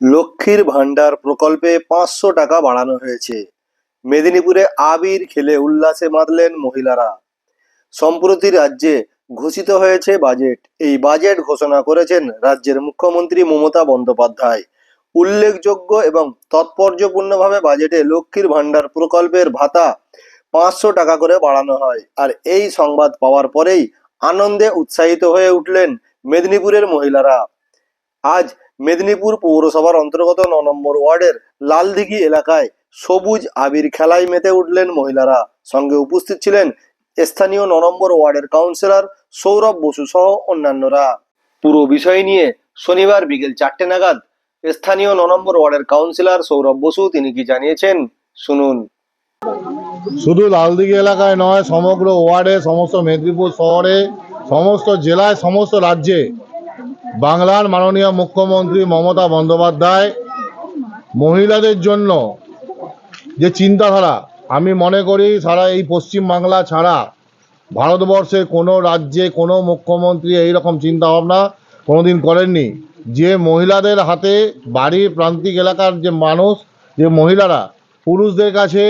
লক্ষ্মীর ভাণ্ডার প্রকল্পে পাঁচশো টাকা বাড়ানো হয়েছে। মেদিনীপুরে আবির খেলে উল্লাসে মাতলেন মহিলারা। সম্প্রতি রাজ্যে ঘোষিত হয়েছে বাজেট। এই বাজেট ঘোষণা করেছেন রাজ্যের মুখ্যমন্ত্রী মমতা বন্দ্যোপাধ্যায়। উল্লেখযোগ্য এবং তাৎপর্যপূর্ণভাবে বাজেটে লক্ষ্মীর ভাণ্ডার প্রকল্পের ভাতা পাঁচশো টাকা করে বাড়ানো হয়। আর এই সংবাদ পাওয়ার পরেই আনন্দে উৎসাহিত হয়ে উঠলেন মেদিনীপুরের মহিলারা। আজ মেদিনীপুর পৌরসভার অন্তর্গত ন নম্বর ওয়ার্ডের লালদিঘি এলাকায় সবুজ আবির খেলায় মেতে উঠলেন মহিলারা। সঙ্গে উপস্থিত ছিলেন স্থানীয় ন নম্বর ওয়ার্ডের কাউন্সিলর সৌরভ বসু সহ অন্যান্যরা। পুরো বিষয় নিয়ে শনিবার বিকেল চারটে নাগাদ স্থানীয় ন নম্বর ওয়ার্ডের কাউন্সিলর সৌরভ বসু তিনি কি জানিয়েছেন শুনুন। শুধু লালদিঘি এলাকায় নয়, সমগ্র ওয়ার্ডে, সমস্ত মেদিনীপুর শহরে, সমস্ত জেলায়, সমস্ত রাজ্যে বাংলার মাননীয় মুখ্যমন্ত্রী মমতা বন্দ্যোপাধ্যায়, মহিলাদের জন্য যে চিন্তাধারা, আমি মনে করি সারা এই পশ্চিম বাংলা ছাড়া ভারতবর্ষের কোনো রাজ্যে কোনো মুখ্যমন্ত্রী এই রকম চিন্তাভাবনা কোনোদিন করেননি। যে মহিলাদের হাতে বাড়ির প্রান্তিক এলাকার যে মানুষ, যে মহিলারা, পুরুষদের কাছে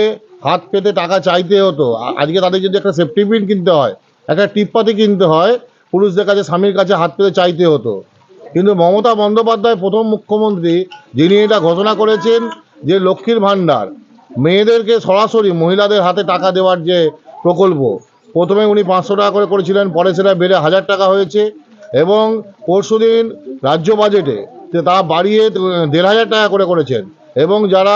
হাত পেতে টাকা চাইতে হতো। আজকে তাদের যদি একটা সেফটি পিন কিনতে হয়, একটা টিপ্পাতি কিনতে হয়, পুরুষদের কাছে স্বামীর কাছে হাত পেতে চাইতে হতো। কিন্তু মমতা বন্দ্যোপাধ্যায় প্রথম মুখ্যমন্ত্রী, যিনি এটা ঘোষণা করেছেন যে লক্ষ্মীর ভাণ্ডার, মেয়েদেরকে সরাসরি মহিলাদের হাতে টাকা দেওয়ার যে প্রকল্প, প্রথমে উনি পাঁচশো টাকা করে করেছিলেন, পরে সেটা বেড়ে হাজার টাকা হয়েছে, এবং পরশুদিন রাজ্য বাজেটে তা বাড়িয়ে দেড় হাজার টাকা করে করেছেন, এবং যারা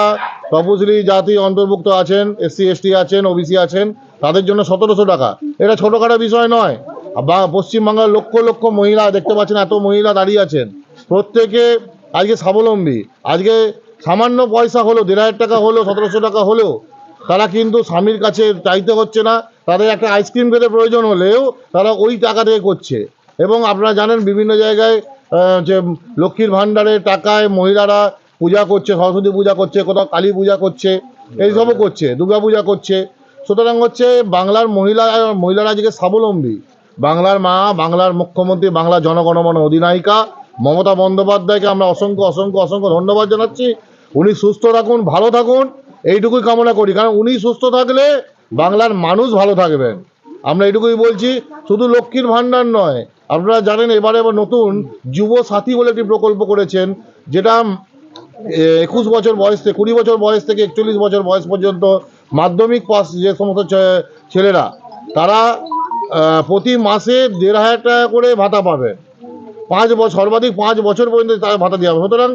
তপশিলি জাতি অন্তর্ভুক্ত আছেন, এসসি, এসটি আছেন, ওবিসি আছেন, তাদের জন্য সতেরোশো টাকা। এটা ছোটোখাটো বিষয় নয়। পশ্চিমবাংলার লক্ষ লক্ষ মহিলা দেখতে পাচ্ছেন, এত মহিলা দাঁড়িয়ে আছেন। প্রত্যেকে আজকে স্বাবলম্বী। আজকে সামান্য পয়সা হলো দেড় হাজার টাকা হলো সতেরোশো টাকা হলেও, তারা কিন্তু স্বামীর কাছে চাইতে হচ্ছে না। তাদের একটা আইসক্রিম খেতে প্রয়োজন হলেও, তারা ওই টাকা দিয়ে করছে। এবং আপনারা জানেন, বিভিন্ন জায়গায় যে লক্ষ্মীর ভাণ্ডারের টাকায় মহিলারা পূজা করছে, সরস্বতী পূজা করছে, কোথাও কালী পূজা করছে এইসবও করছে, দুর্গা পূজা করছে। সুতরাং হচ্ছে বাংলার মহিলা, মহিলারা আজকে স্বাবলম্বী। বাংলার মা, বাংলার মুখ্যমন্ত্রী বাংলা জনগণমন অধিনায়িকা মমতা বন্দ্যোপাধ্যায়কে আমরা অসংখ্য অসংখ্য অসংখ্য ধন্যবাদ জানাচ্ছি। উনি সুস্থ থাকুন, ভালো থাকুন, এইটুকুই কামনা করি। কারণ উনি সুস্থ থাকলে বাংলার মানুষ ভালো থাকবেন আমরা এটুকুই বলছি, শুধু লক্ষ্মীর ভাণ্ডার নয়। আপনারা জানেন, এবারে নতুন যুব সাথী বলে একটি প্রকল্প করেছেন, যেটা একুশ বছর বয়স থেকে, কুড়ি বছর বয়স থেকে একচল্লিশ বছর বয়স পর্যন্ত মাধ্যমিক পাস যে সমস্ত ছেলেরা, তারা প্রতি মাসে দেড় হাজার টাকা করে ভাতা পাবে। পাঁচ বছর সর্বাধিক পাঁচ বছর পর্যন্ত তারা ভাতা দেওয়া হবে। সুতরাং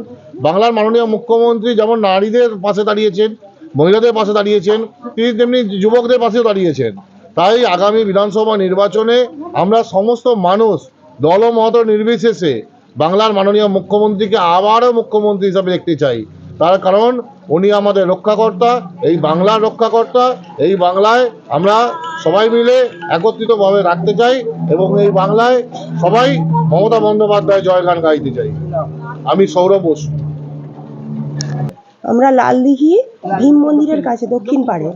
বাংলার মাননীয় মুখ্যমন্ত্রী যেমন নারীদের পাশে দাঁড়িয়েছেন, মহিলাদের পাশে দাঁড়িয়েছেন তিনি তেমনি যুবকদের পাশেও দাঁড়িয়েছেন। তাই আগামী বিধানসভা নির্বাচনে আমরা সমস্ত মানুষ দলমত নির্বিশেষে বাংলার মাননীয় মুখ্যমন্ত্রীকে আবারও মুখ্যমন্ত্রী হিসাবে দেখতে চাই। তার কারণ উনি আমাদের রক্ষাকর্তা, এই বাংলার রক্ষাকর্তা, এই বাংলায় আমরা সবাই মিলে একত্রিতভাবে রাখতে চাই এবং এই বাংলায় সবাই মমতা বন্দ্যোপাধ্যায় জয়গান গাইতে চাই। আমি সৌরভ বসু। আমরা লালদিঘি ভীম মন্দিরের কাছে দক্ষিণ পাড়ে।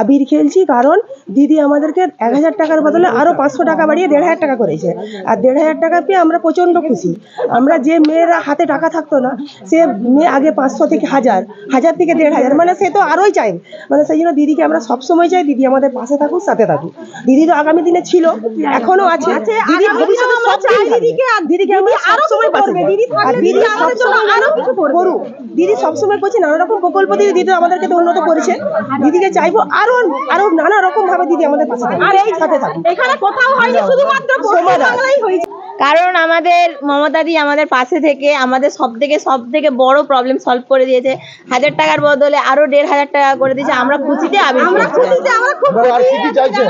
আবির খেলছি কারণ দিদি আমাদেরকে এক হাজার টাকার বদলে আরও পাঁচশো টাকা বাড়িয়ে দেড় হাজার টাকা করেছে। আর দেড় হাজার টাকা পেয়ে আমরা প্রচণ্ড খুশি। আমরা যে মেয়েরা হাতে টাকা থাকতো না সে মেয়ে আগে পাঁচশো থেকে হাজার হাজার থেকে দেড় হাজার মানে সে তো আরোই চাই মানে সেই জন্য দিদিকে আমরা সবসময় চাই দিদি আমাদের পাশে থাকুক সাথে থাকুক। দিদি তো আগামী দিনে ছিল এখনও আছে। দিদি ভবিষ্যতে সব দিদিকে দিদিকে আমরা আরও সময় দিদি সবসময় দিদি সবসময় করছে নানা রকম প্রকল্প দিয়ে দিদি আমাদেরকে তো উন্নত করেছেন দিদিকে চাইব আরও আরও নানা রকম ভাবে দিদি আমাদের পাশে। আর এই সাথে থাকুক। এখানে কোথাও হয়নি শুধুমাত্র হয়েছে। কারণ আমাদের মমতাদি আমাদের পাশে থেকে আমাদের সব থেকে সব থেকে বড় প্রবলেম সলভ করে দিয়েছে। হাজার টাকার বদলে আরও দেড় হাজার টাকা করে দিয়েছে। আমরা খুশিতে আমরা খুশিতে আমরা খুব আর কি কি চাইছেন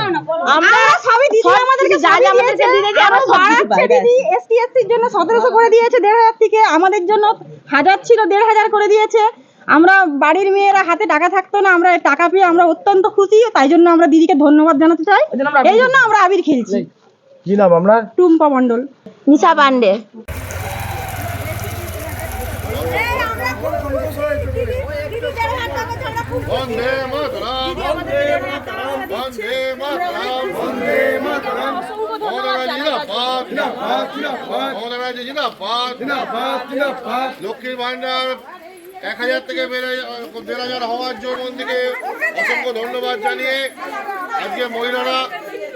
আমরা সবই দিদি আমাদেরকে যা যা আমাদেরকে দিয়েছে। আমরা দিদি এসটি এসসির জন্য সতেরোশো করে দিয়েছে দেড় হাজার থেকে। আমাদের জন্য হাজার ছিল দেড় হাজার করে দিয়েছে। আমরা বাড়ির মেয়েরা হাতে টাকা থাকতো না আমরা টাকা পেয়ে আমরা অত্যন্ত খুশি। তাই জন্য আমরা দিদিকে ধন্যবাদ জানাতে চাই। এই জন্য আমরা আবির খেলছি। কি নাম আপনার? টুম্পা মণ্ডল। নিশা পান্ডে। লক্ষ্মীর ভান্ডার এক হাজার থেকে বেড়ে দেড় হাজার হওয়ার জন্য অসংখ্য ধন্যবাদ জানিয়ে আজকে মহিলারা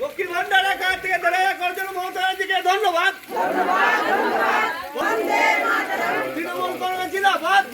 লক্ষ্মী ভান্ডার কাছ থেকে ধরে করার জন্য মমতা ব্যানার্জিকে ধন্যবাদ। তৃণমূল কংগ্রেস জিন্দাবাদ